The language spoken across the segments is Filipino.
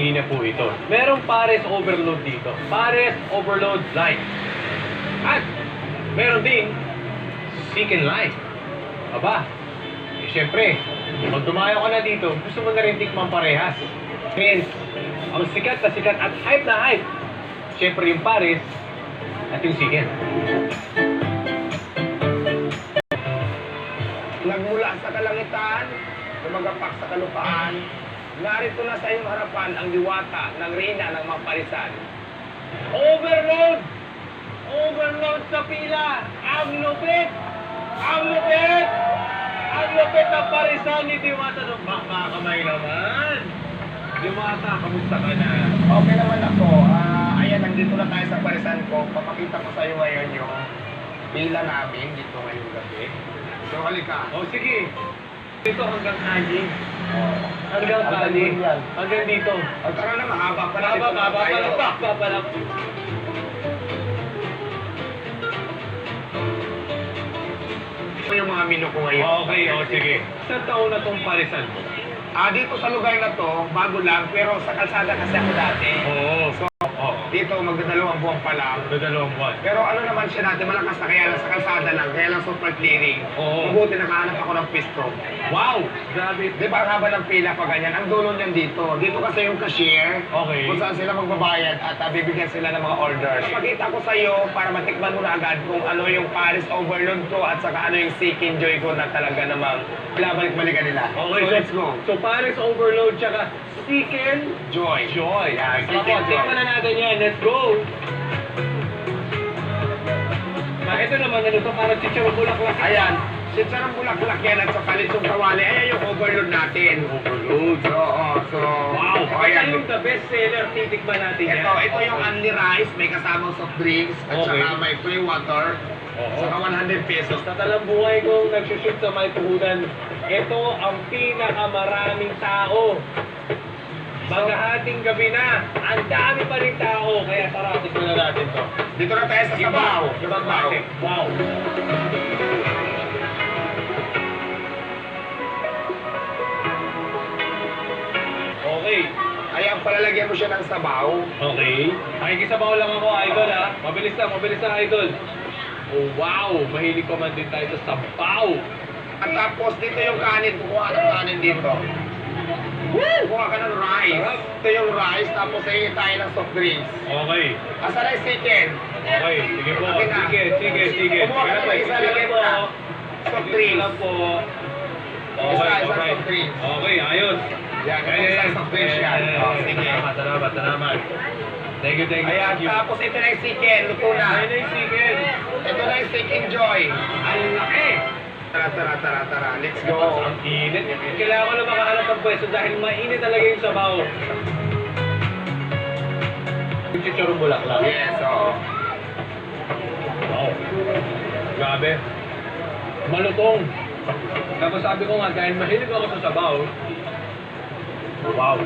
Hindi na po ito. Merong pares overload dito. Pares overload light. At meron ding chicken light. Aba, eh, syempre, pag dumayo ka na dito, gusto mo na rin tikman parehas. Friends, ang sikat na sikat at hype na hype. Syempre yung pares at yung chicken. Nagmula sa kalangitan, lumagapak sa kalupaan, narito na sa iyong harapan ang diwata ng reyna ng mga parisan. Overload! Overload sa pila! Ang lupit! Ang lupit! Ang lupit ng parisan ni Diwata ng makakamay naman! Diwata, kamusta ka na? Okay naman ako. Ah, ayan, nandito na tayo sa parisan ko. Papakita ko sa iyo ngayon yung pila namin dito ngayong gabi. So, halika. O sige, dito hanggang kani. Oh. Hanggang yan. Hanggang dito. Ang tara na, mahaba pa. Baba, Dito na baba, tayo. palakpak, papalakpak. Ito yung mga menu ko ngayon. Okay, o sige. Isang taon na tong parisan mo. Ah, dito sa lugar na to, bago lang, pero sa kalsada kasi ako dati. Oo. So, Oo. Dito magdadalawang buwan pa lang. Dadalawang buwan. Pero ano naman siya dati, malakas na kaya lang sa kalsada lang, kaya lang super clearing. Oo. Mabuti nakahanap ako ng pisto. Wow! Grabe. Di ba ang haba ng pila pa ganyan? Ang dulo niyan dito. Dito kasi yung cashier, Okay. kung saan sila magbabayad at uh, bibigyan sila ng mga orders. Papakita ko sa iyo para matikman mo na agad kung ano yung Paris Overload ko at saka ano yung Seeking Joy ko na talaga namang labalik-balikan nila. Okay, so, let's go. So, Paris Overload, tsaka Chicken Joy. Joy. Ako, Chicken Joy. tikman na natin yan. Let's go! Ah, ito naman, ano to, parang chicharon bulaklak. Ayan, sitsarang bulaklak yan at saka litsong kawali. Ayan yung overload natin. Overload. So, oh, so, Wow! oh, ayan. yung the best seller. Titikman natin yan. Ito, ito yung only rice, may kasamang soft drinks, at Okay. saka may plain water, Oo. saka 100 pesos. Sa talang buhay kong nagsushoot sa may puhunan, ito ang pinakamaraming tao. Maghahating gabi na, ang dami pa rin tao, kaya tara, tignan na natin to. Dito na tayo sa sabaw. Ibang klase. Wow. Okay. Ayan, palalagyan mo siya ng sabaw. Okay. Makikisabaw lang ako, idol ha. Mabilis lang, mabilis lang, idol. Oh, wow. Mahilig pa man din tayo sa sabaw. At tapos, dito yung kanin. Kukuha ka ng kanin dito. Kukuha ka ng rice. Ito yung rice, tapos hingin tayo ng soft drinks. Okay. Asan na yung chicken? Okay, sige po. Okay na. Sige, sige, sige. Kumuha ka Sige ng po, isa, sige lagay mo na. Soft Sige drinks. lang po. Okay, okay. Okay, ayos. Yan, ito isang soft drinks yan. Sige. Salamat, salamat, salamat. Thank you, thank you. Ayan, tapos ito na yung chicken. Luto na. Ayun na yung chicken. Ito na yung chicken joy. Ang laki. Tara, tara, tara, tara. Let's go. Ang init. Kailangan ko na pwesto dahil mainit talaga yung sabaw. Yung chicharong bulaklak. Yes, oh. Wow. Grabe. Malutong. Tapos sabi ko nga, dahil mahilig ako sa sabaw, wow.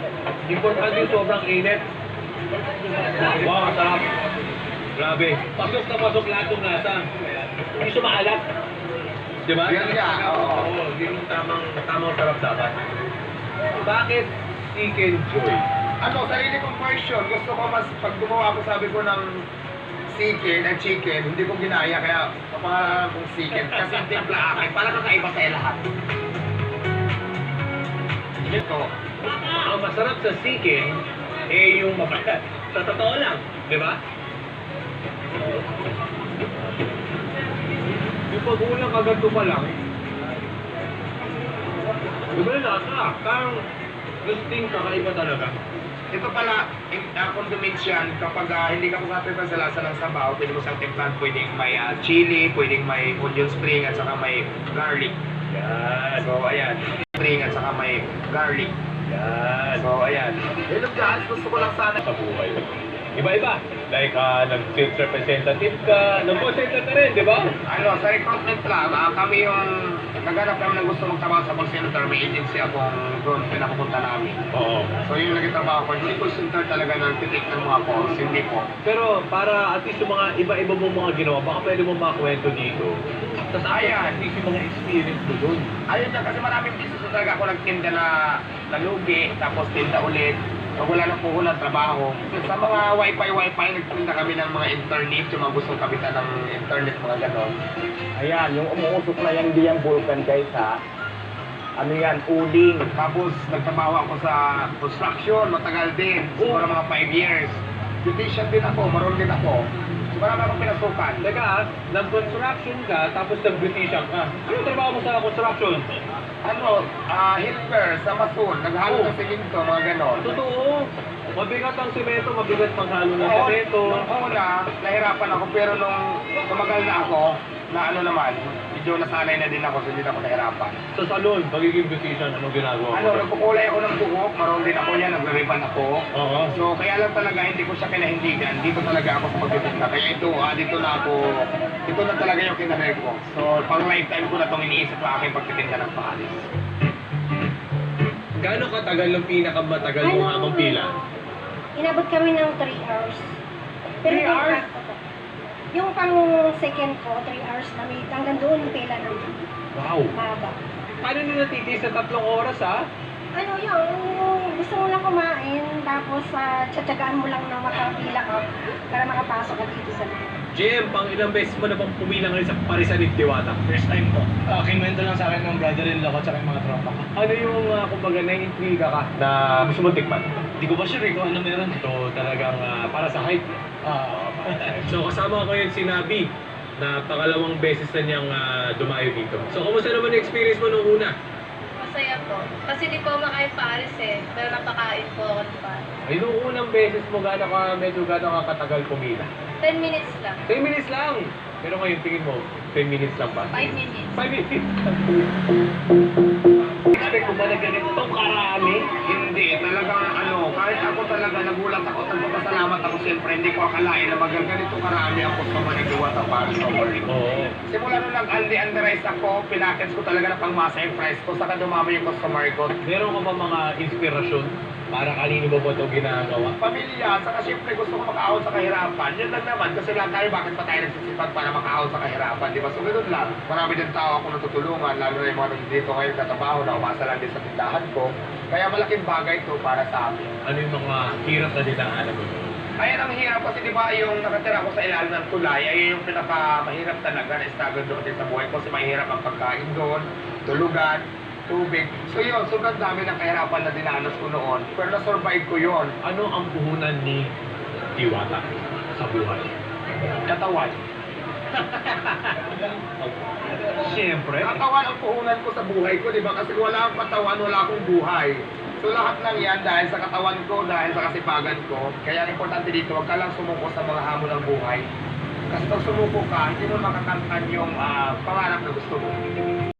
Importante yung sobrang init. Wow, sarap. Grabe. Pasok na pasok lahat ng lasa. Hindi sumaalat. Di ba? Yan nga, oo. Oo, yun yung tamang, tamang sarap dapat. Bakit chicken joy? Ano, sarili kong version. Gusto ko mas, pag gumawa ko sabi ko ng chicken at chicken, hindi ko ginaya, kaya papangalanan kong chicken. Kasi yung timpla akin, parang kakaiba sa lahat. Ito. Ang masarap sa chicken, eh yung mabalat. Sa totoo lang, di ba? Yung pag-ulang kaganto pa lang, yung lasa. Parang gusting kakaiba talaga. Ito pala, uh, condiments yan, kapag ah, hindi ka kumapit sa lasa ng sabaw, pwede mo siyang timplan, pwedeng may ah, chili, pwedeng may onion spring, at saka may garlic. Yan. So, ayan. Spring at saka may garlic. Yan. So, ayan. Hello guys, gusto ko lang sana Sa buhay. Iba-iba. Like, uh, nag-sales representative ka, nag-call center ka rin, di ba? Ano, sa recruitment lang, ah, kami yung naghanap kami ng gusto magtrabaho sa call center. May agency akong doon pinapupunta namin. Oo. So yung naging trabaho ko, hindi call center talaga ng titik ng mga calls, hindi po. Pero para at least yung mga iba-iba mong mga ginawa, baka pwede mo makakwento dito. Tapos Ayan. yung mga experience mo doon. Ayun na, kasi maraming business na talaga ako nagtinda na nalugi, tapos tinda ulit. Pag wala na puhunan, trabaho. Sa mga wifi, wifi, nagpunta kami ng mga internet, yung mga gustong kapitan ng internet, mga ganon. Ayan, yung umuusok na yan, hindi yan vulkan guys ha. Ano yan, uling. Tapos nagtrabaho ako sa construction, matagal din. Siguro mga 5 years. Beautician din ako, maroon din ako. So, marami akong pinasukan. Teka ah, nag-construction ka, tapos nag-beautician ka. Ano trabaho mo sa construction? Ano, ah, helper sa mason, naghalo Oh. ng siminto, mga ganon. Totoo. Mabigat ang simento, mabigat panghalo ng Oo, simento. nung una, nahirapan ako, pero nung tumagal na ako, na ano naman, medyo nasanay na din ako, so hindi na ako nahirapan. Sa salon, pagiging beautician, anong ginagawa mo? Ano, nagkukulay ako ng buhok, maroon din ako yan, nagre-ribbon ako. Oo. So, kaya lang talaga hindi ko siya kinahindigan. Dito talaga ako sa pagtitinda. Kaya ito, ah, dito na ako, ito na talaga yung kinarir ko. So, pang lifetime ko na itong iniisip sa aking pagtitinda ng paalis. Gaano katagal ang pinakamatagal mong Ano? habang pila? Inabot kami ng 3 hours. Pero Three yung hours? Yung pang second ko, 3 hours kami. Hanggang doon yung pila ng Wow. haba. Paano nyo natitiis sa tatlong oras ha? Ano yun, yung gusto mo lang kumain, tapos uh, tsatsagaan mo lang na makapila ka para makapasok ka dito sa loob. Jim, pang ilang beses mo na bang pumila ngayon sa Parisan ni Diwata? First time po. Uh, kinuwento lang sa akin ng brother-in-law ko yung mga tropa ko. Ano yung, uh, kumbaga, naiintriga ka na gusto mo tikman? Hindi ko ba sure eh kung ano meron. So, talagang ah, para sa hype. Ah, So, kasama ko yung sinabi na pangalawang beses na niyang ah, dumayo dito. So, kumusta naman yung experience mo nung una? Masaya po. Kasi di po makain Paris eh. Pero napakain po ako ng Paris. Ay, nung unang beses mo, gano'n ka, medyo gano'n ka katagal pumila? 10 minutes lang. 10 minutes lang! Pero ngayon, tingin mo, 10 minutes lang ba? 5 minutes. 5 minutes! Ba na ganitong karami? Hindi, talagang ano, kahit ako talaga nagulat ako, nagpapasalamat ako siyempre, hindi ko akalain na magang ganito karami naggawa sa para sa world. Oo. Simula nung nag-aldi underize ako, pinakits ko talaga na pangmasa yung price ko, saka dumami yung customer ko. Meron ka ba mga inspirasyon para kanino mo ba ito ginagawa? Pamilya, saka siyempre gusto ko makaahon sa kahirapan. Yun lang naman, kasi lahat tayo bakit pa tayo nagsisipag para makaahon sa kahirapan, di ba? So ganoon lang. Marami din tao ako natutulungan, lalo na yung mga nandito ngayon katrabaho na umasa lang din sa tindahan ko. Kaya malaking bagay ito para sa amin. Ano yung mga hirap na dinaanan mo? Ayan ang hirap kasi di ba yung nakatira ko sa ilalim ng tulay, ay yung pinaka mahirap talaga na struggle doon sa buhay ko kasi mahirap ang pagkain doon, tulugan, tubig. So yun, sobrang dami ng kahirapan na dinanas ko noon. Pero na-survive ko yun. Ano ang puhunan ni Diwata sa buhay? Katawan. Siyempre. Katawan ang puhunan ko sa buhay ko, di ba? Kasi wala akong katawan, wala akong buhay. So lahat lang yan dahil sa katawan ko, dahil sa kasipagan ko. Kaya ang importante dito, huwag ka lang sumuko sa mga hamon ng buhay. Kasi pag sumuko ka, hindi mo makakamtan yung ah, pangarap na gusto mo.